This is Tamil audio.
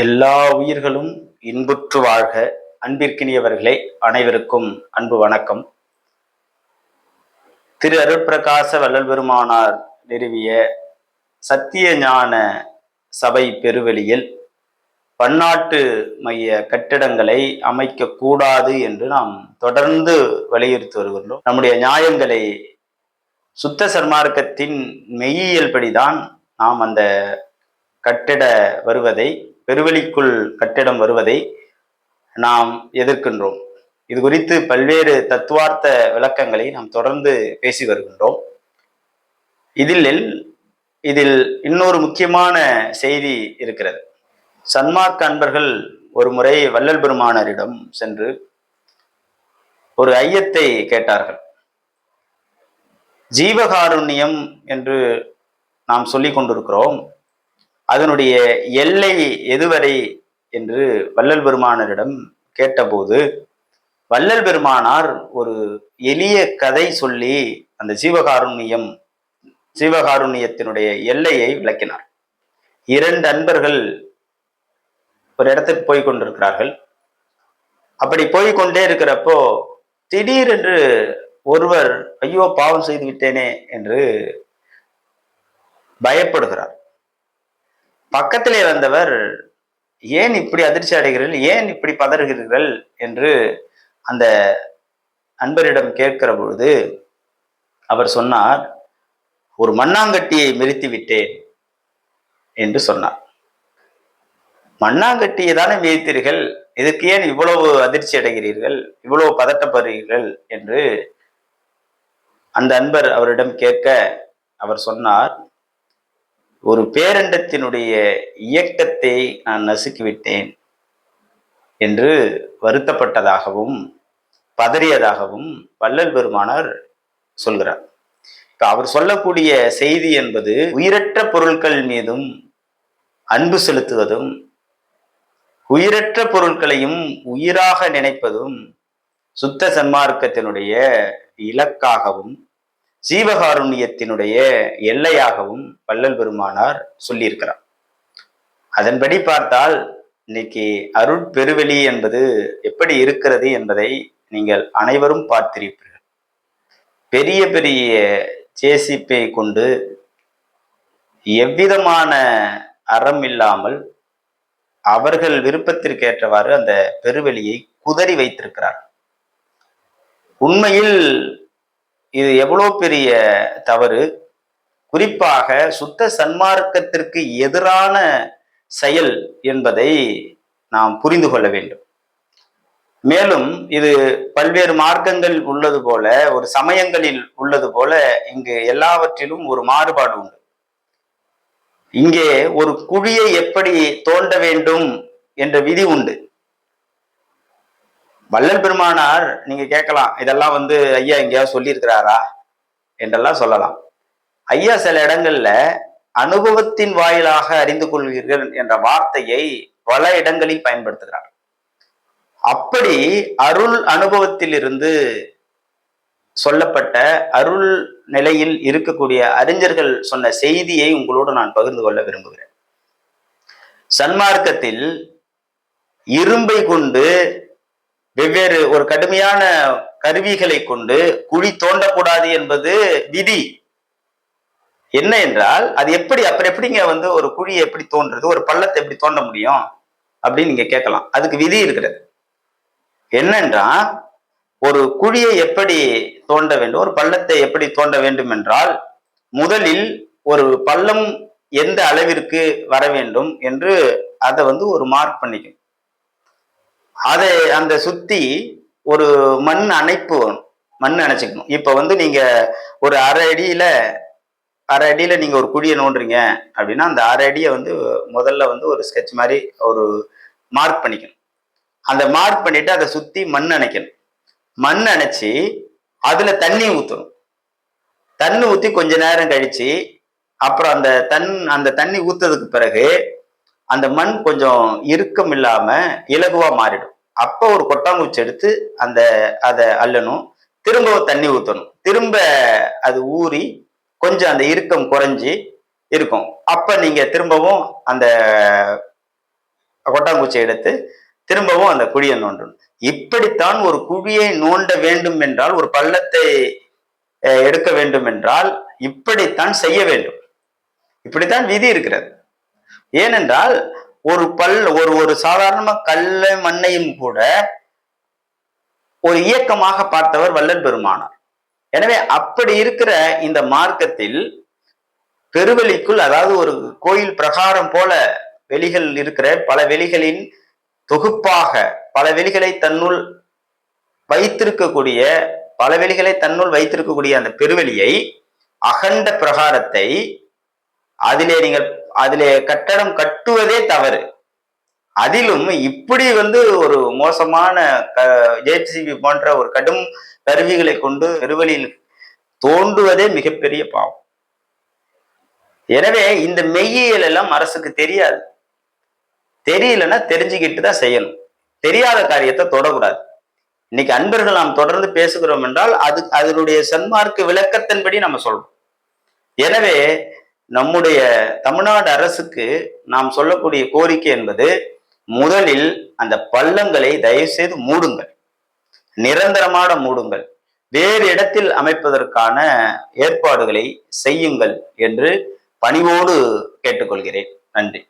எல்லா உயிர்களும் இன்புற்று வாழ்க. அன்பிற்கினியவர்களே அனைவருக்கும் அன்பு வணக்கம். திரு அருட்பிரகாச வள்ளல் பெருமானார் நிறுவிய சத்திய ஞான சபை பெருவெளியில் பன்னாட்டு மைய கட்டிடங்களை அமைக்க கூடாது என்று நாம் தொடர்ந்து வலியுறுத்தி வருகின்றோம். நம்முடைய நியாயங்களை சுத்த சர்மார்க்கத்தின் மெய்யியல் படிதான் நாம் அந்த கட்டிட வருவதை பெருவெளிக்குள் கட்டிடம் வருவதை நாம் எதிர்க்கின்றோம். இது குறித்து பல்வேறு தத்துவார்த்த விளக்கங்களை நாம் தொடர்ந்து பேசி வருகின்றோம். இதில் இதில் இன்னொரு முக்கியமான செய்தி இருக்கிறது. சன்மார்க் அன்பர்கள் ஒரு முறை வள்ளல் பெருமானரிடம் சென்று ஒரு ஐயத்தை கேட்டார்கள். ஜீவகாருண்யம் என்று நாம் சொல்லிக் கொண்டிருக்கிறோம். அதனுடைய எல்லை எதுவரை என்று வள்ளல் பெருமானரிடம் கேட்டபோது வள்ளல் பெருமானார் ஒரு எளிய கதை சொல்லி அந்த ஜீவகாருண்யம் ஜீவகாருண்யத்தினுடைய எல்லையை விளக்கினார். இரண்டு அன்பர்கள் ஒரு இடத்துக்கு போய் கொண்டிருக்கிறார்கள். அப்படி போய் கொண்டே இருக்கிறப்போ திடீரென்று ஒருவர் ஐயோ பாவம் செய்து விட்டேனே என்று பயப்படுகிறார். பக்கத்திலே வந்தவர் ஏன் இப்படி அதிர்ச்சி அடைகிறீர்கள்? ஏன் இப்படி பதறுகிறீர்கள்? என்று அந்த அன்பரிடம் கேட்கிற பொழுது அவர் சொன்னார் ஒரு மண்ணாங்கட்டியை மிரித்து விட்டேன் என்று சொன்னார். மண்ணாங்கட்டியை தானே மிதித்தீர்கள்? இதற்கு ஏன் இவ்வளவு அதிர்ச்சி அடைகிறீர்கள்? இவ்வளவு பதட்டப்படுகிறீர்கள்? என்று அந்த அன்பர் அவரிடம் கேட்க அவர் சொன்னார் ஒரு பேரண்டத்தினுடைய இயக்கத்தை நான் நசுக்கிவிட்டேன் என்று வருத்தப்பட்டதாகவும் பதறியதாகவும் வள்ளல் பெருமானார் சொல்கிறார். இப்போ அவர் சொல்லக்கூடிய செய்தி என்பது உயிரற்ற பொருட்கள் மீதும் அன்பு செலுத்துவதும் உயிரற்ற பொருட்களையும் உயிராக நினைப்பதும் சுத்த சன்மார்க்கத்தினுடைய இலக்காகவும் ஜீவகாருண்யத்தினுடைய எல்லையாகவும் வள்ளல் பெருமானார் சொல்லியிருக்கிறார். அதன்படி பார்த்தால் இன்னைக்கு அருட்பெருவெளி என்பது எப்படி இருக்கிறது என்பதை நீங்கள் அனைவரும் பார்த்திருப்பீர்கள். பெரிய பெரிய ஜேசிப்பை கொண்டு எவ்விதமான அறம் இல்லாமல் அவர்கள் விருப்பத்திற்கு ஏற்றவாறு அந்த பெருவெளியை குதறி வைத்திருக்கிறார் உண்மையில் இது எவ்வளோ பெரிய தவறு? குறிப்பாக சுத்த சன்மார்க்கத்திற்கு எதிரான செயல் என்பதை நாம் புரிந்து கொள்ள வேண்டும். மேலும் இது பல்வேறு மார்க்கங்கள் உள்ளது போல ஒரு சமயங்களில் உள்ளது போல இங்கு எல்லாவற்றிலும் ஒரு மாறுபாடு உண்டு. இங்கே ஒரு குழியை எப்படி தோண்ட வேண்டும் என்ற விதி உண்டு. வள்ளல் பெருமானார் நீங்க கேட்கலாம் இதெல்லாம் வந்து ஐயா எங்கேயாவது சொல்லியிருக்கிறாரா? என்றெல்லாம் சொல்லலாம். ஐயா சில இடங்கள்ல அனுபவத்தின் வாயிலாக அறிந்து கொள்வீர்கள் என்ற வார்த்தையை பல இடங்களில் பயன்படுத்துகிறார். அப்படி அருள் அனுபவத்திலிருந்து சொல்லப்பட்ட அருள் நிலையில் இருக்கக்கூடிய அறிஞர்கள் சொன்ன செய்தியை உங்களோடு நான் பகிர்ந்து கொள்ள விரும்புகிறேன். சன்மார்க்கத்தில் இரும்பை கொண்டு வெவ்வேறு ஒரு கடுமையான கருவிகளை கொண்டு குழி தோண்டக்கூடாது என்பது விதி. என்ன என்றால் அது எப்படி அப்புறம் எப்படிங்க வந்து ஒரு குழியை எப்படி தோன்றது ஒரு பள்ளத்தை எப்படி தோண்ட முடியும் அப்படின்னு நீங்க கேட்கலாம். அதுக்கு விதி இருக்கிறது. என்னன்றா ஒரு குழியை எப்படி தோண்ட வேண்டும் ஒரு பள்ளத்தை எப்படி தோண்ட வேண்டும் என்றால் முதலில் ஒரு பள்ளம் எந்த அளவிற்கு வர வேண்டும் என்று அதை வந்து ஒரு மார்க் பண்ணிக்கும் அதை அந்த சுத்தி ஒரு மண் அணைப்பு மண் அணைச்சிக்கணும். இப்ப வந்து நீங்க ஒரு அரை அடியில அரை அடியில நீங்க ஒரு குழியை நோண்டுறீங்க அப்படின்னா அந்த அரை அடியை வந்து முதல்ல வந்து ஒரு ஸ்கெட்ச் மாதிரி ஒரு மார்க் பண்ணிக்கணும். அந்த மார்க் பண்ணிட்டு அதை சுத்தி மண் அணைக்கணும். மண் அணைச்சி அதுல தண்ணி ஊற்றணும் தண்ணி ஊற்றி கொஞ்ச நேரம் கழிச்சு அப்புறம் அந்த தன் அந்த தண்ணி ஊத்ததுக்கு பிறகு அந்த மண் கொஞ்சம் இறுக்கம் இல்லாம இலகுவா மாறிடும். அப்போ ஒரு கொட்டாங்குச்சி எடுத்து அந்த அதை அள்ளணும். திரும்பவும் தண்ணி ஊற்றணும் திரும்ப அது ஊறி கொஞ்சம் அந்த இறுக்கம் குறைஞ்சி இருக்கும். அப்போ நீங்கள் திரும்பவும் அந்த கொட்டாங்குச்சி எடுத்து திரும்பவும் அந்த குழியை நோண்டணும். இப்படித்தான் ஒரு குழியை நோண்ட வேண்டும் என்றால் ஒரு பள்ளத்தை எடுக்க வேண்டும் என்றால் இப்படித்தான் செய்ய வேண்டும். இப்படித்தான் விதி இருக்கிறது. ஏனென்றால் ஒரு பல் ஒரு ஒரு சாதாரண கல்ல மண்ணையும் கூட ஒரு இயக்கமாக பார்த்தவர் வள்ளல் பெருமானார். எனவே அப்படி இருக்கிற இந்த மார்க்கத்தில் பெருவெளிக்குள் அதாவது ஒரு கோயில் பிரகாரம் போல வெளிகள் இருக்கிற பல வெளிகளின் தொகுப்பாக பல வெளிகளை தன்னுள் வைத்திருக்கக்கூடிய பல வெளிகளை தன்னுள் வைத்திருக்கக்கூடிய அந்த பெருவெளியை அகண்ட பிரகாரத்தை அதிலே நீங்கள் அதிலே கட்டடம் கட்டுவதே தவறு. அதிலும் இப்படி வந்து ஒரு மோசமான ஜேசிபி போன்ற ஒரு கடும் கருவிகளை கொண்டு பெருவழியில் தோண்டுவதே மிகப்பெரிய பாவம். எனவே இந்த மெய்யியல் எல்லாம் அரசுக்கு தெரியாது. தெரியலன்னா தெரிஞ்சுக்கிட்டு தான் செய்யணும். தெரியாத காரியத்தை தொடக்கூடாது. இன்னைக்கு அன்பர்கள் நாம் தொடர்ந்து பேசுகிறோம் என்றால் அது அதனுடைய சன்மார்க்க விளக்கத்தின்படி நம்ம சொல்றோம். எனவே நம்முடைய தமிழ்நாடு அரசுக்கு நாம் சொல்லக்கூடிய கோரிக்கை என்பது முதலில் அந்த பள்ளங்களை தயவு செய்து மூடுங்கள். நிரந்தரமான மூடுங்கள். வேறு இடத்தில் அமைப்பதற்கான ஏற்பாடுகளை செய்யுங்கள் என்று பணிவோடு கேட்டுக்கொள்கிறேன். நன்றி.